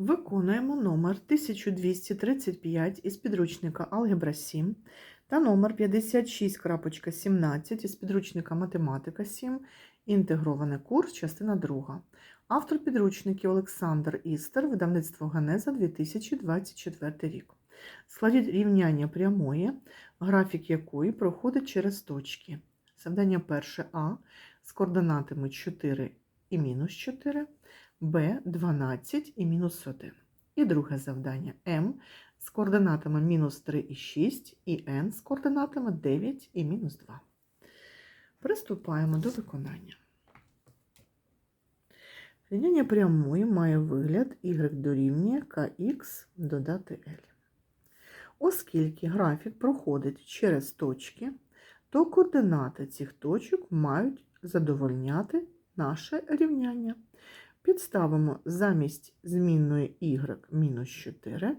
Виконуємо номер 1235 із підручника Алгебра 7 та номер 56.17 із підручника Математика 7, інтегрований курс, частина 2. Автор підручників Олександр Істер, видавництво Генеза 2024 рік. Складіть рівняння прямої, графік якої проходить через точки. Завдання перше А з координатами 4 і мінус 4. Б 12 і мінус 1. І друге завдання М з координатами мінус 3 і 6, і Н з координатами 9 і мінус 2. Приступаємо до виконання. Рівняння прямої має вигляд y дорівнює kx додати L. Оскільки графік проходить через точки, то координати цих точок мають задовольняти наше рівняння. Підставимо замість змінної y мінус 4,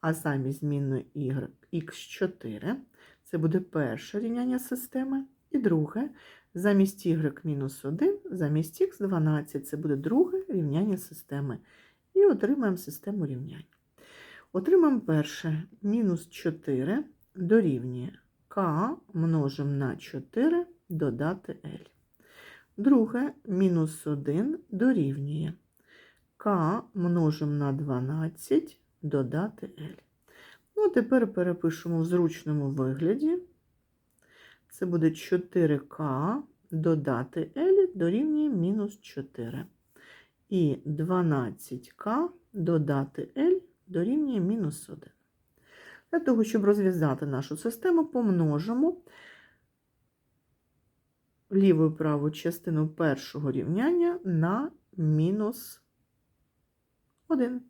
а замість змінної y х4. Це буде перше рівняння системи. І друге, замість y мінус 1, замість х 12. Це буде друге рівняння системи. І отримаємо систему рівнянь. Отримаємо перше мінус 4 дорівнює k множимо на 4 додати L. Друге, мінус 1 дорівнює k множимо на 12 додати L. Ну, тепер перепишемо в зручному вигляді. Це буде 4k додати L дорівнює мінус 4. І 12k додати L дорівнює мінус 1. Для того, щоб розв'язати нашу систему, помножимо ліву і праву частину першого рівняння на мінус 1.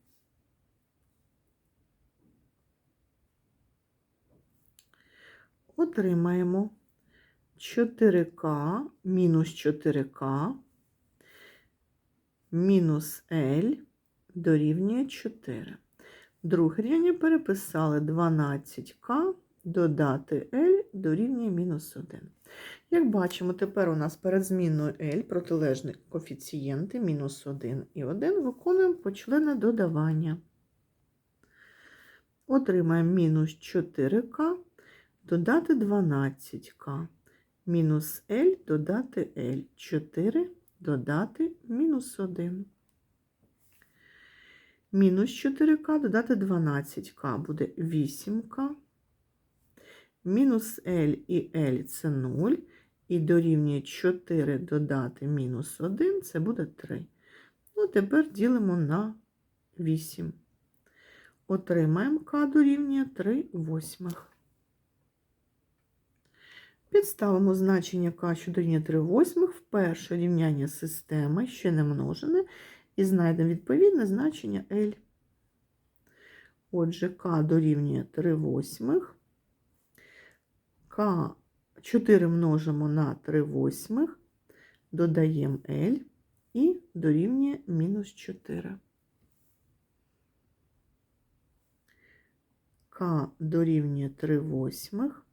Отримаємо 4К мінус 4К мінус L дорівнює 4. Друге рівняння переписали 12К додати L дорівнює мінус 1. Як бачимо, тепер у нас перед зміною L протилежні коефіцієнти мінус 1 і 1 виконуємо почленне додавання. Отримаємо мінус 4К додати 12К, мінус L додати L, 4 додати мінус 1. Мінус 4К додати 12К буде 8К. Мінус L і L це 0. І дорівнює 4 додати мінус 1, це буде 3. Ну, тепер ділимо на 8. Отримаємо К дорівнює 3 восьмих. Підставимо значення К, що дорівнює 3 восьмих в перше рівняння системи, ще не множене, і знайдемо відповідне значення L. Отже, К дорівнює 3 восьмих. К 4 множимо на 3 восьмих, додаємо L і дорівнює мінус 4. К дорівнює 3 восьмих.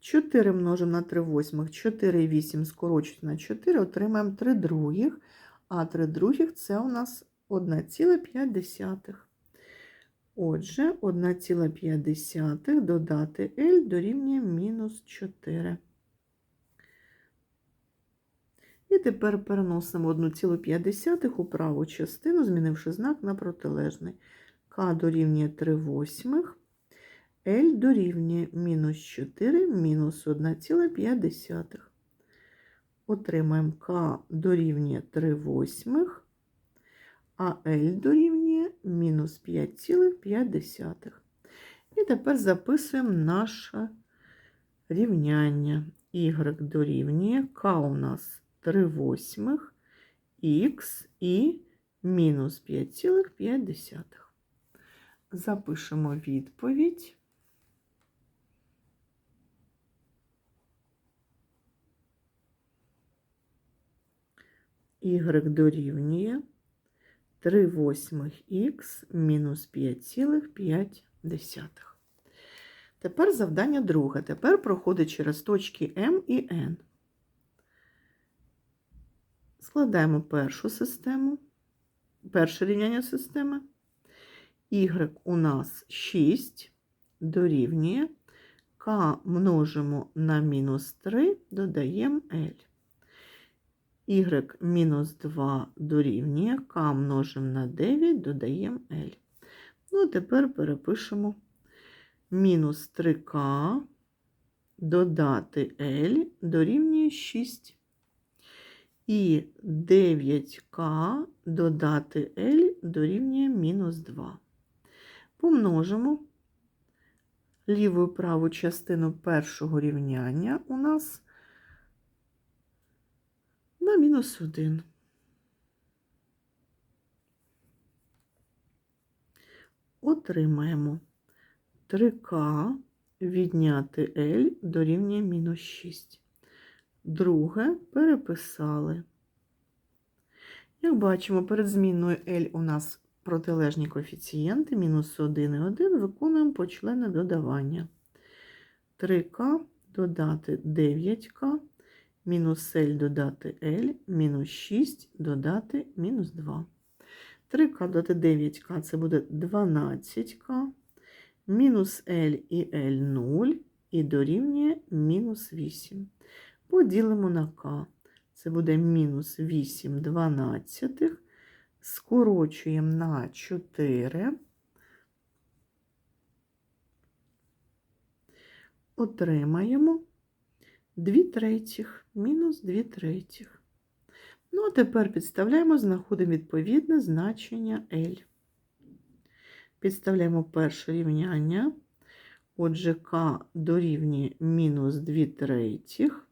4 множимо на 3 восьмих, 4 і 8 скорочують на 4, отримаємо 3 других, а 3 других це у нас 1,5. Отже, 1,5 додати L дорівнює мінус 4. І тепер переносимо 1,5 у праву частину, змінивши знак на протилежний. К дорівнює 3 восьмих, L дорівнює мінус 4 мінус 1,5. Отримаємо К дорівнює 3 восьмих, а L дорівнює мінус 5,5. І тепер записуємо наше рівняння. Y дорівнює К у нас 3 восьмих, Х і мінус 5,5. Запишемо відповідь. Y дорівнює 3 восьмих х мінус 5,5. Тепер завдання друге. Тепер проходить через точки М і Н. Складаємо першу систему, перше рівняння системи. y у нас 6 дорівнює k множимо на мінус 3, додаємо L. y мінус 2 дорівнює k множимо на 9, додаємо L. Ну, тепер перепишемо мінус 3k додати L дорівнює 6. І 9К додати L дорівнює мінус 2. Помножимо ліву і праву частину першого рівняння у нас на мінус 1. Отримаємо 3К відняти L дорівнює мінус 6. Друге переписали. Як бачимо, перед зміною L у нас протилежні коефіцієнти, мінус 1 і 1, виконуємо почлени додавання. 3К додати 9К, мінус L додати L, мінус 6 додати мінус 2. 3К додати 9К це буде 12К, мінус L і L 0 і дорівнює мінус 8 поділимо на k. Це буде мінус 8 дванадцятих. Скорочуємо на 4. Отримаємо 2 третіх, мінус 2 третіх. Ну, а тепер підставляємо, знаходимо відповідне значення L. Підставляємо перше рівняння. Отже, k дорівнює мінус 2 третіх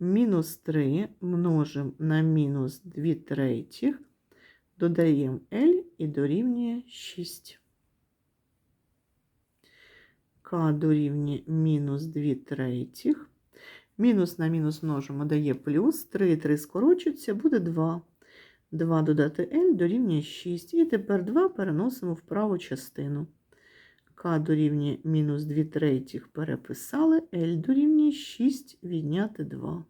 мінус 3 множимо на мінус 2 третіх, додаємо L і дорівнює 6. К дорівнює мінус 2 третіх. Мінус на мінус множимо дає плюс. 3 і 3 скорочується, буде 2. 2 додати L дорівнює 6. І тепер 2 переносимо в праву частину. К дорівнює мінус 2 третіх переписали, L дорівнює 6 відняти 2.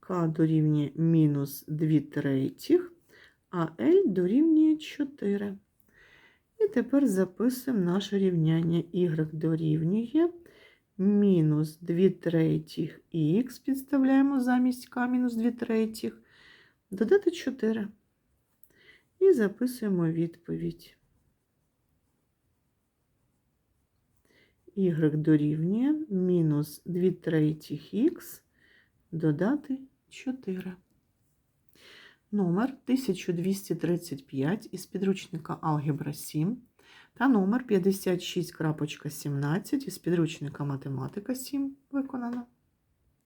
К дорівнює мінус 2 третіх, а L дорівнює 4. І тепер записуємо наше рівняння y дорівнює мінус 2 третіх х, підставляємо замість k мінус 2 третіх, додати 4. І записуємо відповідь. y дорівнює мінус 2 третіх х додати 4. Номер 1235 із підручника Алгебра 7 та номер 56.17 із підручника Математика 7 виконано.